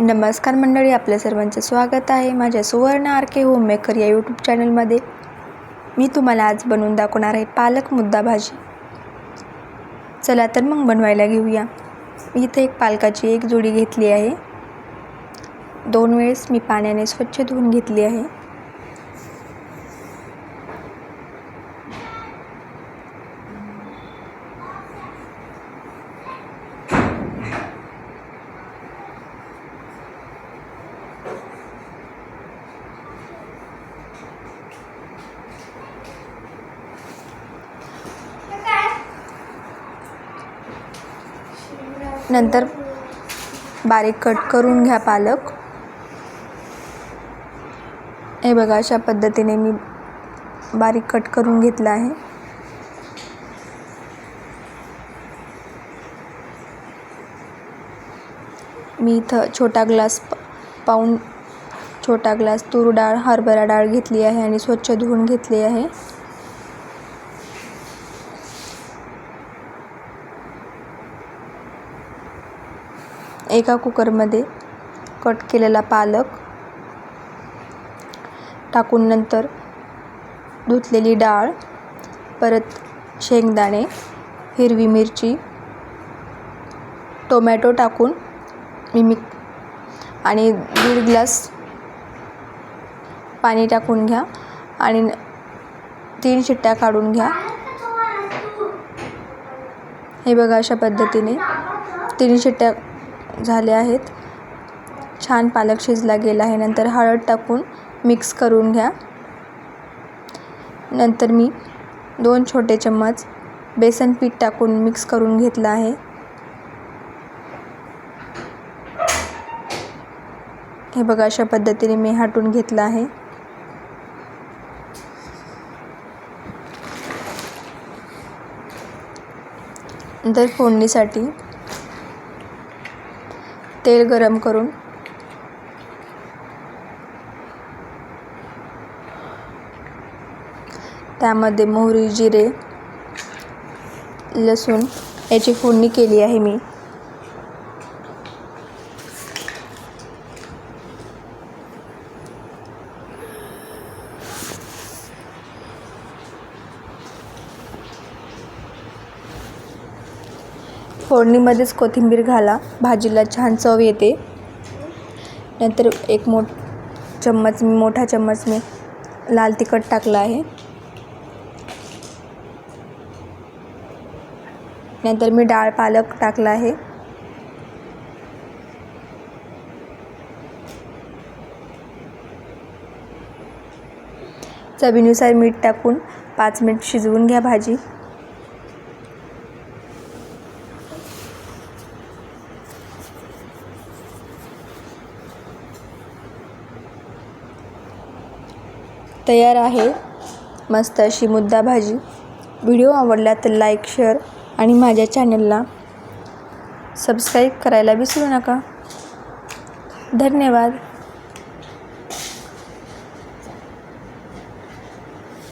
नमस्कार मंडळी आपल्या सर्वांचे स्वागत आहे. माझ्या सुवर्ण आर के होममेकर या यूट्यूब चॅनलमध्ये मी तुम्हाला आज बनवून दाखवणार आहे पालक मुद्दा भाजी. चला तर मग बनवायला घेऊया. मी इथे एक पालकाची एक जोडी घेतली आहे. दोन वेळेस मी पाण्याने स्वच्छ धुवून घेतली आहे. नंतर बारीक कट करून घ्या पालक. हे बघा अशा पद्धतीने मी बारीक कट करून घेतला आहे. मी इथं छोटा ग्लास प पाऊन छोटा ग्लास तूर डाळ हरभरा डाळ घेतली आहे आणि स्वच्छ धुवून घेतली आहे. एका कुकरमध्ये कट केलेला पालक टाकून नंतर धुतलेली डाळ परत शेंगदाणे हिरवी मिरची टोमॅटो टाकून मी मिक आणि दीड ग्लास पाणी टाकून घ्या आणि तीन शिट्ट्या काढून घ्या. हे बघा अशा पद्धतीने तीन शिट्ट्या झाले आहेत. छान पालक शिजला गेला आहे. नंतर हळद टाकून मिक्स करून घ्या. नंतर मी दोन छोटे चम्मच बेसन पीठ टाकून मिक्स करून घेतलं आहे. हे बघा अशा पद्धतीने मी हाटून घेतलं आहे. नंतर फोडणीसाठी तेल गरम करून. त्यामध्ये मोहरी जिरे लसूण याची फोडणी केली आहे मी. फोडणीमध्येच कोथिंबीर घाला. भाजीला छान चव येते. नंतर एक मोठ चम्मच मी मोठा चम्मच मी लाल तिखट टाकलं आहे. नंतर मी डाळ पालक टाकला आहे. चवीनुसार मीठ टाकून पाच मिनिट शिजवून घ्या भाजी. तयार आहे. मस्त अशी मुद्दा भाजी. व्हिडिओ आवडला तर लाईक शेअर आणि माझ्या चॅनलला सबस्क्राईब करायला विसरू नका. धन्यवाद.